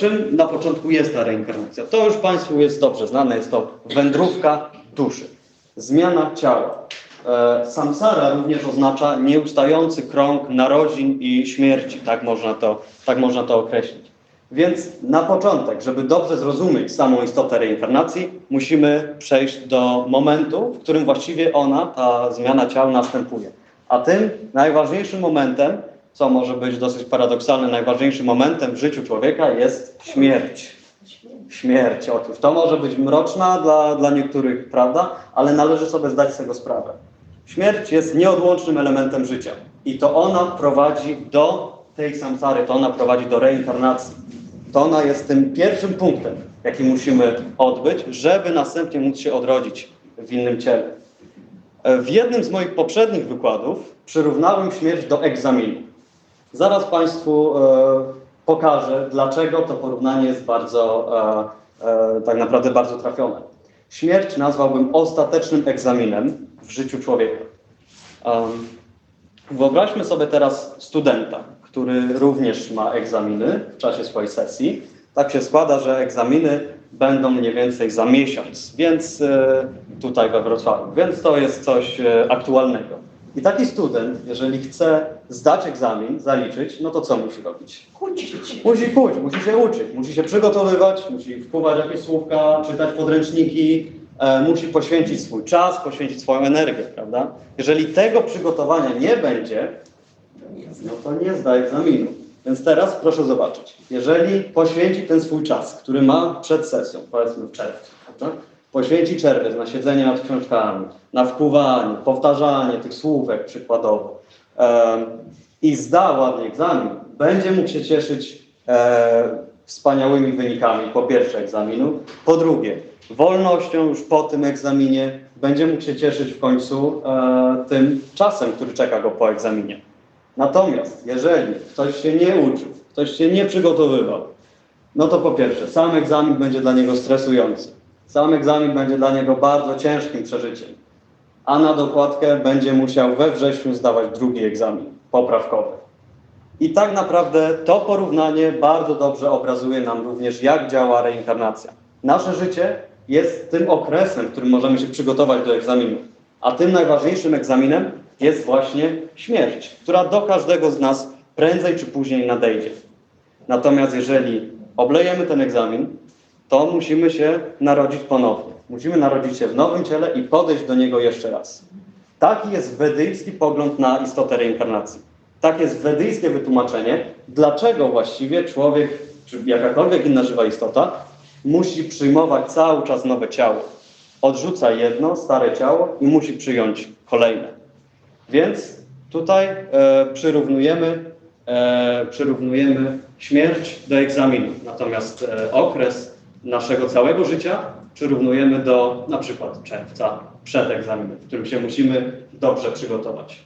Czym na początku jest ta reinkarnacja? To już Państwu jest dobrze znane, jest to wędrówka duszy, zmiana ciała. E, Samsara również oznacza nieustający krąg narodzin i śmierci, tak można to, tak można to określić. Więc na początek, żeby dobrze zrozumieć samą istotę reinkarnacji, musimy przejść do momentu, w którym właściwie ona, ta zmiana ciała następuje. A tym najważniejszym momentem, co może być dosyć paradoksalne, najważniejszym momentem w życiu człowieka jest śmierć. Śmierć. Otóż to może być mroczna dla, dla niektórych, prawda, ale należy sobie zdać z tego sprawę. Śmierć jest nieodłącznym elementem życia i to ona prowadzi do tej samsary, to ona prowadzi do reinkarnacji. To ona jest tym pierwszym punktem, jaki musimy odbyć, żeby następnie móc się odrodzić w innym ciele. E, W jednym z moich poprzednich wykładów przyrównałem śmierć do egzaminu. Zaraz Państwu e, pokażę, dlaczego to porównanie jest bardzo, e, e, tak naprawdę bardzo trafione. Śmierć nazwałbym ostatecznym egzaminem w życiu człowieka. Wyobraźmy sobie teraz studenta, który również ma egzaminy w czasie swojej sesji. Tak się składa, że egzaminy będą mniej więcej za miesiąc, więc tutaj we Wrocławiu, więc to jest coś aktualnego. I taki student, jeżeli chce zdać egzamin, zaliczyć, no to co musi robić? Kłócić. Musi pójść, musi się uczyć, musi się przygotowywać, musi wpływać jakieś słówka, czytać podręczniki, e, musi poświęcić swój czas, poświęcić swoją energię, prawda? Jeżeli tego przygotowania nie będzie, no to nie zda egzaminu. Więc teraz proszę zobaczyć, jeżeli poświęci ten swój czas, który ma przed sesją, powiedzmy w czerwcu, prawda? Poświęci czerwiec na siedzenie nad książkami, na wpływanie, powtarzanie tych słówek przykładowo em, i zda ładnie egzamin, będzie mógł się cieszyć e, wspaniałymi wynikami po pierwsze egzaminu, po drugie wolnością już po tym egzaminie, będzie mógł się cieszyć w końcu e, tym czasem, który czeka go po egzaminie. Natomiast jeżeli ktoś się nie uczył, ktoś się nie przygotowywał, no to po pierwsze, sam egzamin będzie dla niego stresujący. Sam egzamin będzie dla niego bardzo ciężkim przeżyciem. A na dokładkę będzie musiał we wrześniu zdawać drugi egzamin poprawkowy. I tak naprawdę to porównanie bardzo dobrze obrazuje nam również, jak działa reinkarnacja. Nasze życie jest tym okresem, w którym możemy się przygotować do egzaminu. A tym najważniejszym egzaminem jest właśnie śmierć, która do każdego z nas prędzej czy później nadejdzie. Natomiast jeżeli oblejemy ten egzamin, to musimy się narodzić ponownie. Musimy narodzić się w nowym ciele i podejść do niego jeszcze raz. Taki jest wedyjski pogląd na istotę reinkarnacji. Tak jest wedyjskie wytłumaczenie, dlaczego właściwie człowiek, czy jakakolwiek inna żywa istota, musi przyjmować cały czas nowe ciało. Odrzuca jedno, stare ciało i musi przyjąć kolejne. Więc tutaj e, przyrównujemy, e, przyrównujemy śmierć do egzaminu. Natomiast e, okres naszego całego życia przyrównujemy do na przykład czerwca przed egzaminem, w którym się musimy dobrze przygotować.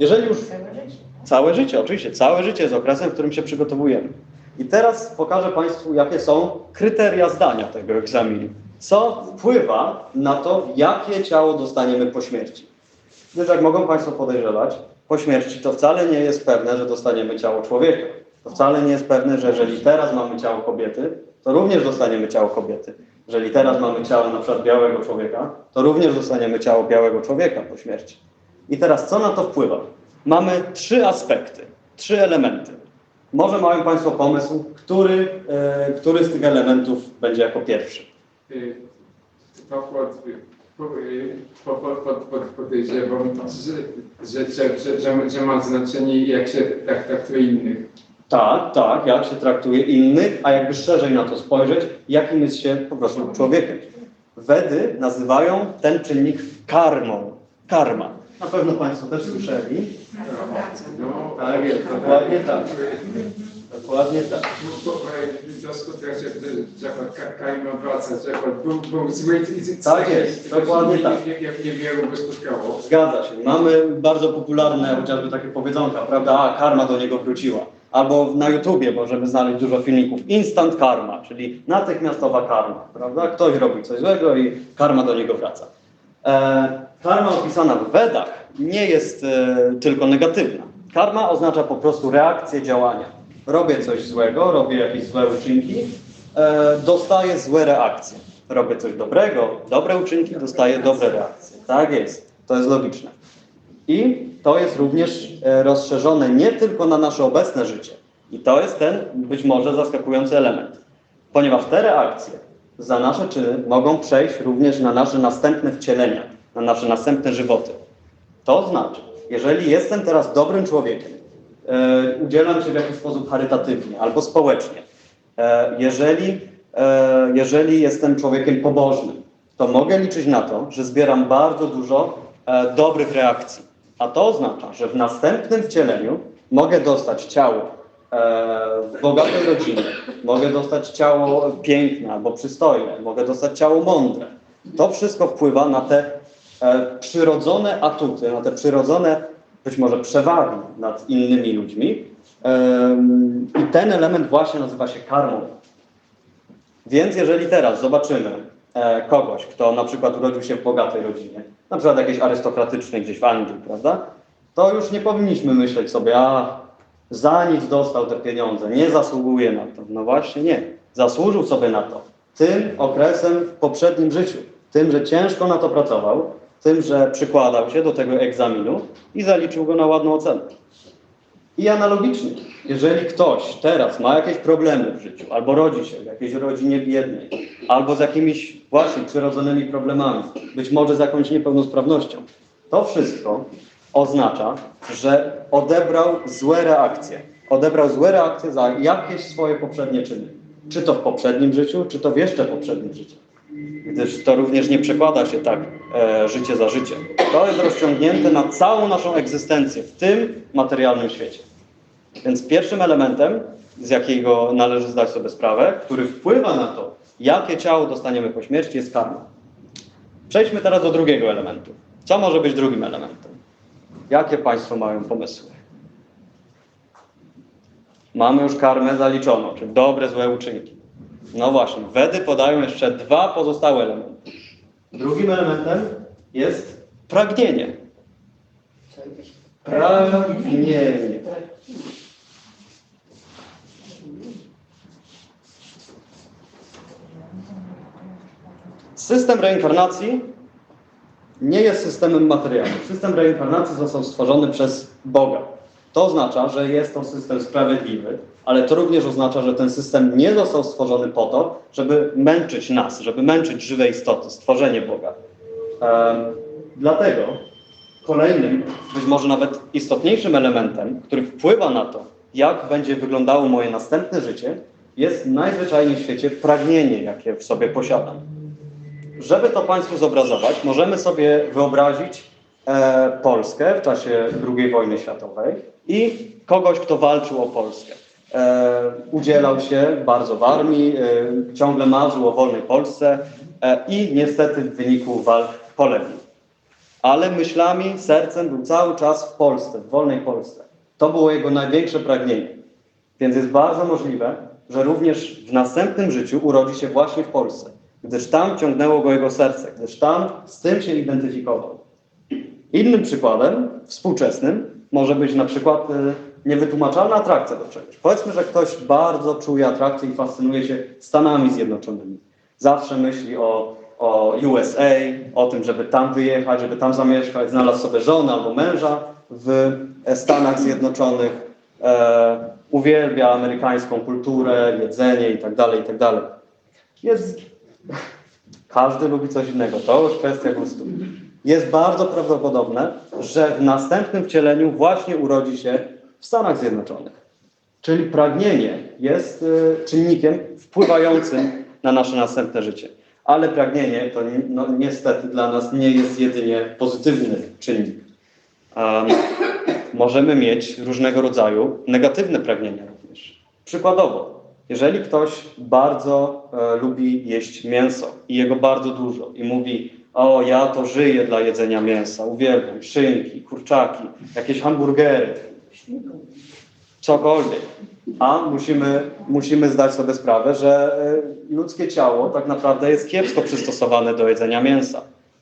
Jeżeli już Całe życie. Całe życie, oczywiście. Całe życie jest okresem, w którym się przygotowujemy. I teraz pokażę Państwu, jakie są kryteria zdania tego egzaminu. Co wpływa na to, jakie ciało dostaniemy po śmierci. Gdyż jak mogą Państwo podejrzewać, po śmierci to wcale nie jest pewne, że dostaniemy ciało człowieka. To wcale nie jest pewne, że jeżeli teraz mamy ciało kobiety, to również dostaniemy ciało kobiety. Jeżeli teraz mamy ciało na przykład białego człowieka, to również dostaniemy ciało białego człowieka po śmierci. I teraz co na to wpływa? Mamy trzy aspekty, trzy elementy. Może mają Państwo pomysł, który, e, który z tych elementów będzie jako pierwszy. Pod- podejrzewam, że, że, że, że, że, ma znaczenie jak się traktuje innych. Tak, tak, jak się traktuje innych, a jakby szerzej na to spojrzeć, jakim jest się po prostu człowiekiem. Wedy nazywają ten czynnik karmą. Karma. Na pewno Państwo też słyszeli. No, Tak jest, dokładnie tak. Dokładnie tak. Bo- bo, e, W związku z tym, że Kaima wraca, że był, był zły i Tak jest, dokładnie nie, tak. Spotkało. Zgadza się. Mamy bardzo popularne chociażby takie powiedzonka, prawda? A, karma do niego wróciła. Albo na YouTubie możemy znaleźć dużo filmików. Instant karma, czyli natychmiastowa karma, prawda? Ktoś robi coś złego i karma do niego wraca. E, karma opisana w Wedach nie jest e, tylko negatywna. Karma oznacza po prostu reakcję działania. robię coś złego, robię jakieś złe uczynki, e, dostaję złe reakcje. Robię coś dobrego, dobre uczynki, dostaję dobre reakcje. Tak jest, to jest logiczne. I to jest również e, rozszerzone nie tylko na nasze obecne życie. I to jest ten być może zaskakujący element. Ponieważ te reakcje za nasze czyny mogą przejść również na nasze następne wcielenia, na nasze następne żywoty. To znaczy, jeżeli jestem teraz dobrym człowiekiem, e, udzielam się w jakiś sposób charytatywnie albo społecznie, e, jeżeli, jeżeli jestem człowiekiem pobożnym, to mogę liczyć na to, że zbieram bardzo dużo dobrych reakcji. A to oznacza, że w następnym wcieleniu mogę dostać ciało e, bogatej rodzinie, mogę dostać ciało piękne albo przystojne, mogę dostać ciało mądre. To wszystko wpływa na te e, przyrodzone atuty, na te przyrodzone być może przewagi nad innymi ludźmi. Em, I ten element właśnie nazywa się karmą. Więc jeżeli teraz zobaczymy e, kogoś, kto na przykład urodził się w bogatej rodzinie, na przykład jakiejś arystokratycznej gdzieś w Anglii, prawda? To już nie powinniśmy myśleć sobie, a za nic dostał te pieniądze, nie zasługuje na to. No właśnie nie. Zasłużył sobie na to. Tym okresem w poprzednim życiu. Tym, że ciężko na to pracował, tym, że przykładał się do tego egzaminu i zaliczył go na ładną ocenę. I analogicznie, jeżeli ktoś teraz ma jakieś problemy w życiu, albo rodzi się w jakiejś rodzinie biednej, albo z jakimiś właśnie przyrodzonymi problemami, być może z jakąś niepełnosprawnością, to wszystko oznacza, że odebrał złe reakcje. Odebrał złe reakcje za jakieś swoje poprzednie czyny. Czy to w poprzednim życiu, czy to w jeszcze poprzednim życiu. Gdyż to również nie przekłada się tak e, życie za życie. To jest rozciągnięte na całą naszą egzystencję w tym materialnym świecie. Więc pierwszym elementem, z jakiego należy zdać sobie sprawę, który wpływa na to, jakie ciało dostaniemy po śmierci, jest karma. Przejdźmy teraz do drugiego elementu. Co może być drugim elementem? Jakie Państwo mają pomysły? Mamy już karmę zaliczoną, czyli dobre, złe uczynki. No właśnie, Wedy podają jeszcze dwa pozostałe elementy. Drugim elementem jest pragnienie. Pragnienie. System reinkarnacji nie jest systemem materialnym. System reinkarnacji został stworzony przez Boga. To oznacza, że jest to system sprawiedliwy, ale to również oznacza, że ten system nie został stworzony po to, żeby męczyć nas, żeby męczyć żywe istoty, stworzenie Boga. Dlatego kolejnym, być może nawet istotniejszym elementem, który wpływa na to, jak będzie wyglądało moje następne życie, jest najzwyczajniej w świecie pragnienie, jakie w sobie posiadam. Żeby to Państwu zobrazować, możemy sobie wyobrazić Polskę w czasie II wojny światowej i kogoś, kto walczył o Polskę. E, udzielał się bardzo w armii, e, ciągle marzył o wolnej Polsce e, i niestety w wyniku walk poległ. Ale myślami, sercem był cały czas w Polsce, w wolnej Polsce. To było jego największe pragnienie. Więc jest bardzo możliwe, że również w następnym życiu urodzi się właśnie w Polsce, gdyż tam ciągnęło go jego serce, gdyż tam z tym się identyfikował. Innym przykładem, współczesnym, może być na przykład y, niewytłumaczalna atrakcja do czegoś. Powiedzmy, że ktoś bardzo czuje atrakcję i fascynuje się Stanami Zjednoczonymi. Zawsze myśli o, o USA, o tym, żeby tam wyjechać, żeby tam zamieszkać, znalazł sobie żonę albo męża w Stanach Zjednoczonych, e, uwielbia amerykańską kulturę, jedzenie itd., itd. Jest każdy lubi coś innego, to już kwestia gustu. Jest bardzo prawdopodobne, że w następnym wcieleniu właśnie urodzi się w Stanach Zjednoczonych. Czyli pragnienie jest y, czynnikiem wpływającym na nasze następne życie. Ale pragnienie to ni- no, niestety dla nas nie jest jedynie pozytywny czynnik. Um, możemy mieć różnego rodzaju negatywne pragnienia również. Przykładowo, jeżeli ktoś bardzo e, lubi jeść mięso i jego bardzo dużo i mówi, o ja to żyję dla jedzenia mięsa, uwielbiam szynki, kurczaki, jakieś hamburgery, cokolwiek. A musimy, musimy zdać sobie sprawę, że e, ludzkie ciało tak naprawdę jest kiepsko przystosowane do jedzenia mięsa.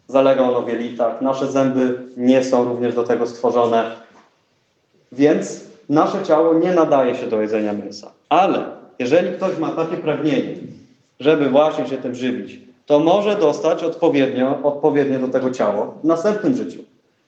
Zalega ono w jelitach, nasze zęby nie są również do tego stworzone. Więc nasze ciało nie nadaje się do jedzenia mięsa. Ale jeżeli ktoś ma takie pragnienie, żeby właśnie się tym żywić, to może dostać odpowiednio, odpowiednie do tego ciało w następnym życiu.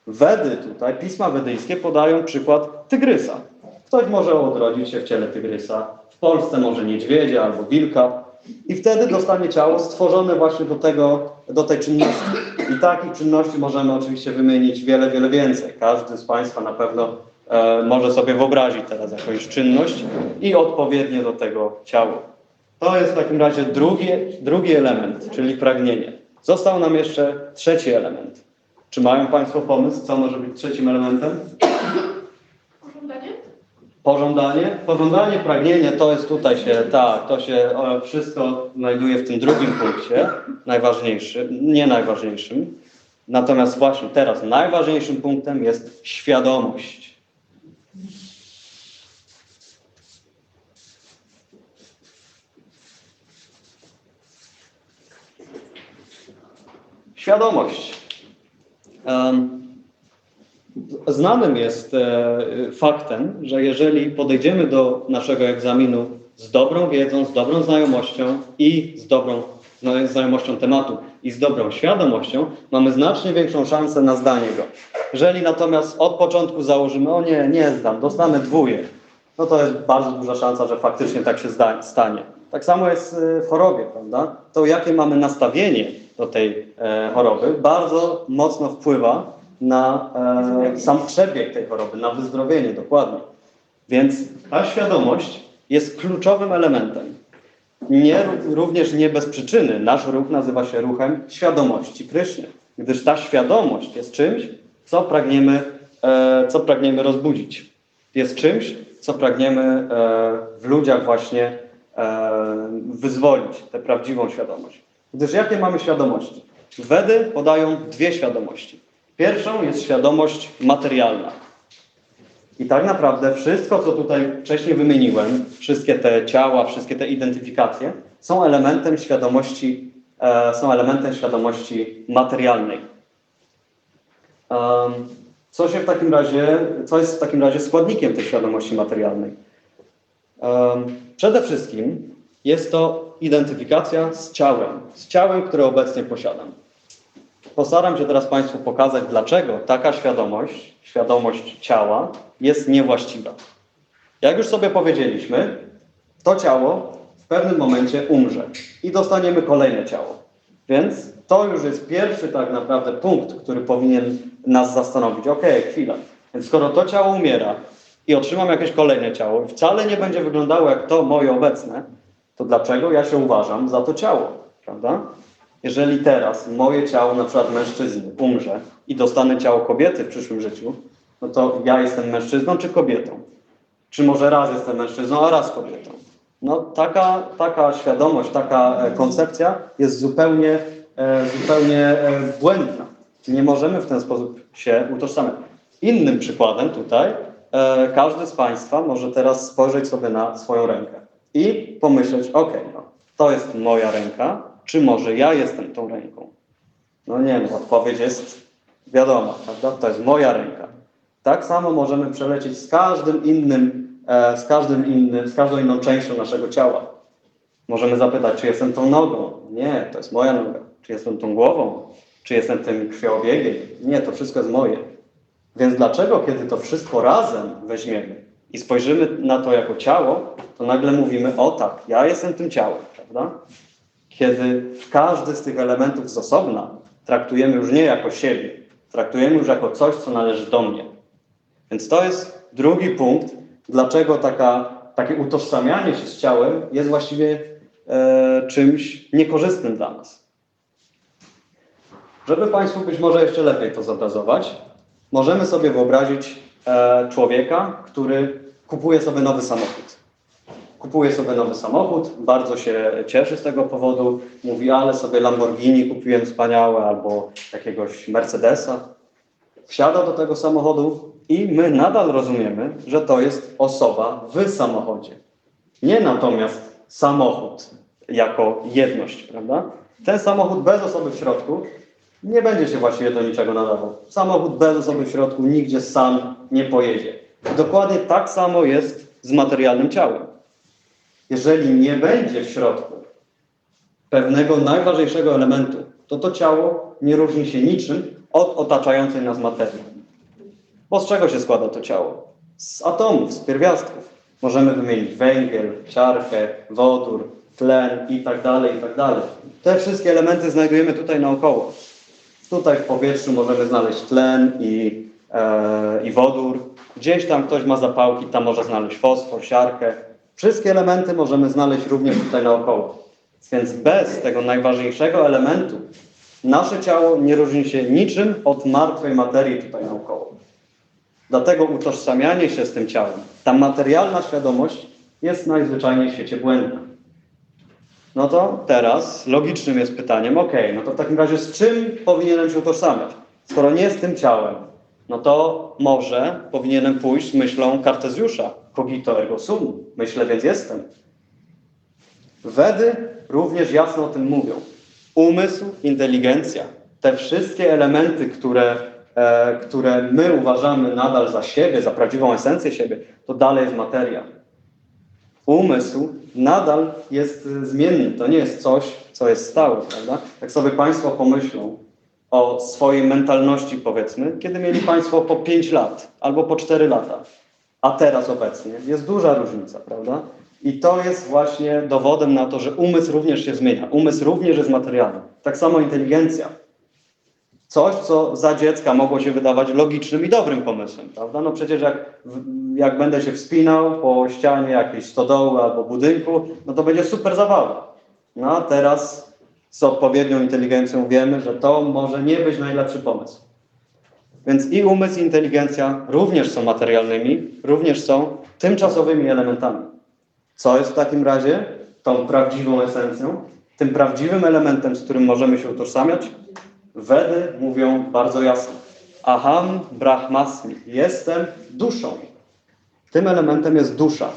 Wedy tutaj, pisma wedyjskie podają przykład tygrysa. Ktoś może odrodzić się w ciele tygrysa, w Polsce może niedźwiedzia albo wilka i wtedy dostanie ciało stworzone właśnie do, tego, do tej czynności. I takich czynności możemy oczywiście wymienić wiele, wiele więcej. Każdy z Państwa na pewno e, może sobie wyobrazić teraz jakąś czynność i odpowiednie do tego ciało. To jest w takim razie drugi, drugi element, czyli pragnienie. Został nam jeszcze trzeci element. Czy mają Państwo pomysł, co może być trzecim elementem? Pożądanie? Pożądanie. Pożądanie, pragnienie to jest tutaj się, tak, to się e, wszystko znajduje w tym drugim punkcie, najważniejszym, nie najważniejszym. Natomiast właśnie teraz najważniejszym punktem jest świadomość. Świadomość. Znanym jest e, faktem, że jeżeli podejdziemy do naszego egzaminu z dobrą wiedzą, z dobrą znajomością i z dobrą zna- znajomością tematu i z dobrą świadomością, mamy znacznie większą szansę na zdanie go. Jeżeli natomiast od początku założymy, o nie, nie zdam, dostanę dwóje, no to jest bardzo duża szansa, że faktycznie tak się stanie. Tak samo jest e, w chorobie, prawda? To jakie mamy nastawienie do tej e, choroby bardzo mocno wpływa na e, sam przebieg tej choroby, na wyzdrowienie dokładnie. Więc ta świadomość jest kluczowym elementem. Nie, również nie bez przyczyny nasz ruch nazywa się ruchem świadomości Kryszny, gdyż ta świadomość jest czymś, co pragniemy, e, co pragniemy rozbudzić. Jest czymś, co pragniemy e, w ludziach właśnie e, wyzwolić, tę prawdziwą świadomość. Gdyż jakie mamy świadomości? Wedy podają dwie świadomości. Pierwszą jest świadomość materialna. I tak naprawdę wszystko, co tutaj wcześniej wymieniłem, wszystkie te ciała, wszystkie te identyfikacje, są elementem świadomości, e, są elementem świadomości materialnej. Em, co się w takim razie, co jest w takim razie składnikiem tej świadomości materialnej? Przede wszystkim jest to identyfikacja z ciałem, z ciałem, które obecnie posiadam. Postaram się teraz Państwu pokazać, dlaczego taka świadomość, świadomość ciała jest niewłaściwa. Jak już sobie powiedzieliśmy, to ciało w pewnym momencie umrze i dostaniemy kolejne ciało. Więc to już jest pierwszy tak naprawdę punkt, który powinien nas zastanowić. Okej, chwila. Więc skoro to ciało umiera i otrzymam jakieś kolejne ciało, wcale nie będzie wyglądało jak to moje obecne, to dlaczego ja się uważam za to ciało, prawda? Jeżeli teraz moje ciało, na przykład mężczyzny, umrze i dostanę ciało kobiety w przyszłym życiu, no to ja jestem mężczyzną czy kobietą? Czy może raz jestem mężczyzną, a raz kobietą? No taka, taka świadomość, taka e, koncepcja jest zupełnie, e, zupełnie e, błędna. Nie możemy w ten sposób się utożsamiać. Innym przykładem tutaj, każdy z Państwa może teraz spojrzeć sobie na swoją rękę i pomyśleć, ok, no, to jest moja ręka, czy może ja jestem tą ręką? No nie, no, odpowiedź jest wiadoma, prawda? To jest moja ręka. Tak samo możemy przelecieć z każdym innym, e, z każdym innym, z każdą inną częścią naszego ciała. Możemy zapytać, czy jestem tą nogą? Nie, to jest moja noga. Czy jestem tą głową? Czy jestem tym krwiobiegiem? Nie, to wszystko jest moje. Więc dlaczego, kiedy to wszystko razem weźmiemy i spojrzymy na to jako ciało, to nagle mówimy, o tak, ja jestem tym ciałem, prawda? Kiedy każdy z tych elementów z osobna traktujemy już nie jako siebie, traktujemy już jako coś, co należy do mnie. Więc to jest drugi punkt, dlaczego taka, takie utożsamianie się z ciałem jest właściwie e, czymś niekorzystnym dla nas. Żeby Państwu być może jeszcze lepiej to zobrazować, możemy sobie wyobrazić e, człowieka, który kupuje sobie nowy samochód. Kupuje sobie nowy samochód, bardzo się cieszy z tego powodu, mówi, ale sobie Lamborghini kupiłem wspaniałe albo jakiegoś Mercedesa. Wsiada do tego samochodu i my nadal rozumiemy, że to jest osoba w samochodzie. Nie natomiast samochód jako jedność, prawda? Ten samochód bez osoby w środku nie będzie się właściwie do niczego nadawał. Samochód bez osoby w środku nigdzie sam nie pojedzie. Dokładnie tak samo jest z materialnym ciałem. Jeżeli nie będzie w środku pewnego najważniejszego elementu, to to ciało nie różni się niczym od otaczającej nas materii. Bo z czego się składa to ciało? Z atomów, z pierwiastków. Możemy wymienić węgiel, siarkę, wodór, tlen i tak dalej, i tak dalej. Te wszystkie elementy znajdujemy tutaj naokoło. Tutaj w powietrzu możemy znaleźć tlen i, e, i wodór. Gdzieś tam ktoś ma zapałki, tam może znaleźć fosfor, siarkę. Wszystkie elementy możemy znaleźć również tutaj naokoło. Więc bez tego najważniejszego elementu nasze ciało nie różni się niczym od martwej materii tutaj naokoło. Dlatego utożsamianie się z tym ciałem, ta materialna świadomość jest najzwyczajniej w świecie błędna. No to teraz logicznym jest pytaniem, ok, no to w takim razie z czym powinienem się utożsamiać? Skoro nie z tym ciałem, no to może powinienem pójść myślą Kartezjusza, cogito ergo sum, myślę więc jestem. Wedy również jasno o tym mówią. Umysł, inteligencja, te wszystkie elementy, które, e, które my uważamy nadal za siebie, za prawdziwą esencję siebie, to dalej jest materia. Umysł nadal jest y, zmienny. To nie jest coś, co jest stałe, prawda? Jak sobie Państwo pomyślą o swojej mentalności, powiedzmy, kiedy mieli Państwo po 5 lat albo po 4 lata, a teraz obecnie, jest duża różnica, prawda? I to jest właśnie dowodem na to, że umysł również się zmienia. Umysł również jest materialny. Tak samo inteligencja. Coś, co za dziecka mogło się wydawać logicznym i dobrym pomysłem, prawda? No przecież jak, jak będę się wspinał po ścianie jakiejś stodoły albo budynku, no to będzie super zabawa. No a teraz z odpowiednią inteligencją wiemy, że to może nie być najlepszy pomysł. Więc i umysł, i inteligencja również są materialnymi, również są tymczasowymi elementami. Co jest w takim razie tą prawdziwą esencją, tym prawdziwym elementem, z którym możemy się utożsamiać? Wedy mówią bardzo jasno. Aham brahmasmi. Jestem duszą. Tym elementem jest dusza.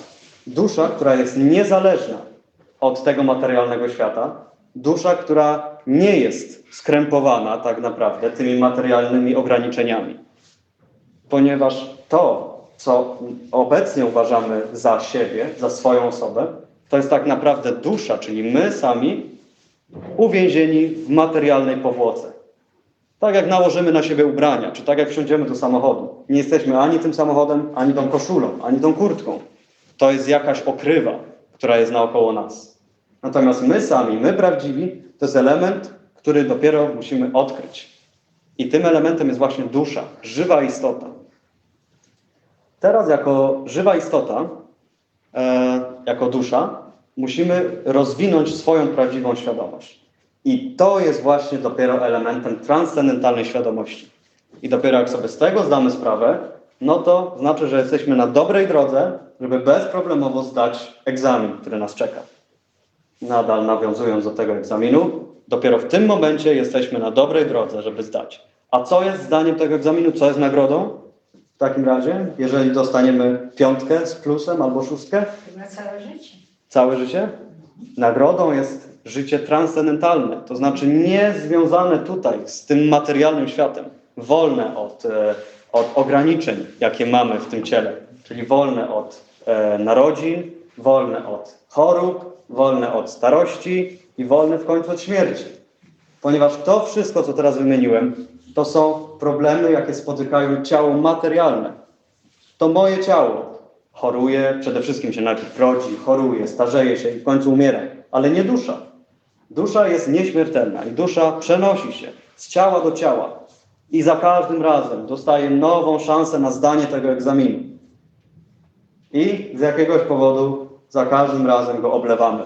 Dusza, która jest niezależna od tego materialnego świata. Dusza, która nie jest skrępowana tak naprawdę tymi materialnymi ograniczeniami. Ponieważ to, co obecnie uważamy za siebie, za swoją osobę, to jest tak naprawdę dusza, czyli my sami uwięzieni w materialnej powłoce. Tak jak nałożymy na siebie ubrania, czy tak jak wsiądziemy do samochodu. Nie jesteśmy ani tym samochodem, ani tą koszulą, ani tą kurtką. To jest jakaś okrywa, która jest naokoło nas. Natomiast my sami, my prawdziwi, to jest element, który dopiero musimy odkryć. I tym elementem jest właśnie dusza, żywa istota. Teraz jako żywa istota, e, jako dusza, musimy rozwinąć swoją prawdziwą świadomość. I to jest właśnie dopiero elementem transcendentalnej świadomości. I dopiero jak sobie z tego zdamy sprawę, no to znaczy, że jesteśmy na dobrej drodze, żeby bezproblemowo zdać egzamin, który nas czeka. Nadal nawiązując do tego egzaminu, dopiero w tym momencie jesteśmy na dobrej drodze, żeby zdać. A co jest zdaniem tego egzaminu? Co jest nagrodą? W takim razie, jeżeli dostaniemy piątkę z plusem albo szóstkę, Na całe życie. całe życie? Nagrodą jest życie transcendentalne, to znaczy nie związane tutaj z tym materialnym światem, wolne od, e, od ograniczeń, jakie mamy w tym ciele, czyli wolne od e, narodzin, wolne od chorób, wolne od starości i wolne w końcu od śmierci. Ponieważ to wszystko, co teraz wymieniłem, to są problemy, jakie spotykają ciało materialne. To moje ciało choruje, przede wszystkim się najpierw rodzi, choruje, starzeje się i w końcu umiera, ale nie dusza. Dusza jest nieśmiertelna i dusza przenosi się z ciała do ciała i za każdym razem dostaje nową szansę na zdanie tego egzaminu. I z jakiegoś powodu za każdym razem go oblewamy.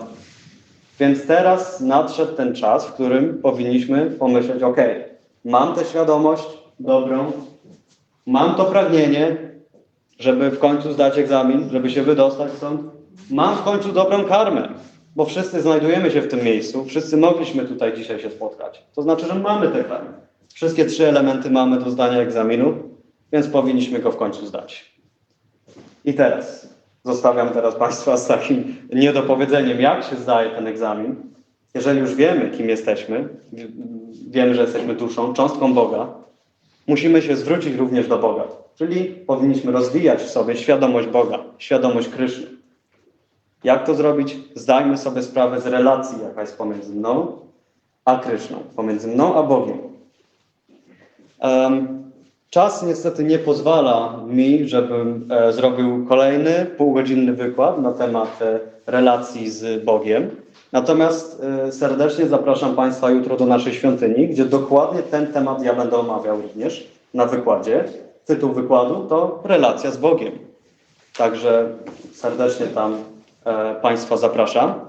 Więc teraz nadszedł ten czas, w którym powinniśmy pomyśleć: OK, mam tę świadomość dobrą, mam to pragnienie, żeby w końcu zdać egzamin, żeby się wydostać stąd. Mam w końcu dobrą karmę, bo wszyscy znajdujemy się w tym miejscu, wszyscy mogliśmy tutaj dzisiaj się spotkać. To znaczy, że mamy karmę. Wszystkie trzy elementy mamy do zdania egzaminu, więc powinniśmy go w końcu zdać. I teraz zostawiam teraz Państwa z takim niedopowiedzeniem, jak się zdaje ten egzamin. Jeżeli już wiemy, kim jesteśmy, wiemy, że jesteśmy duszą, cząstką Boga, musimy się zwrócić również do Boga. Czyli powinniśmy rozwijać w sobie świadomość Boga, świadomość Kryszny. Jak to zrobić? Zdajmy sobie sprawę z relacji, jaka jest pomiędzy mną a Kryszną, pomiędzy mną a Bogiem. Em, czas niestety nie pozwala mi, żebym e, zrobił kolejny półgodzinny wykład na temat e, relacji z Bogiem. Natomiast e, serdecznie zapraszam Państwa jutro do naszej świątyni, gdzie dokładnie ten temat ja będę omawiał również na wykładzie. Tytuł wykładu to Relacja z Bogiem. Także serdecznie tam Państwa zapraszam.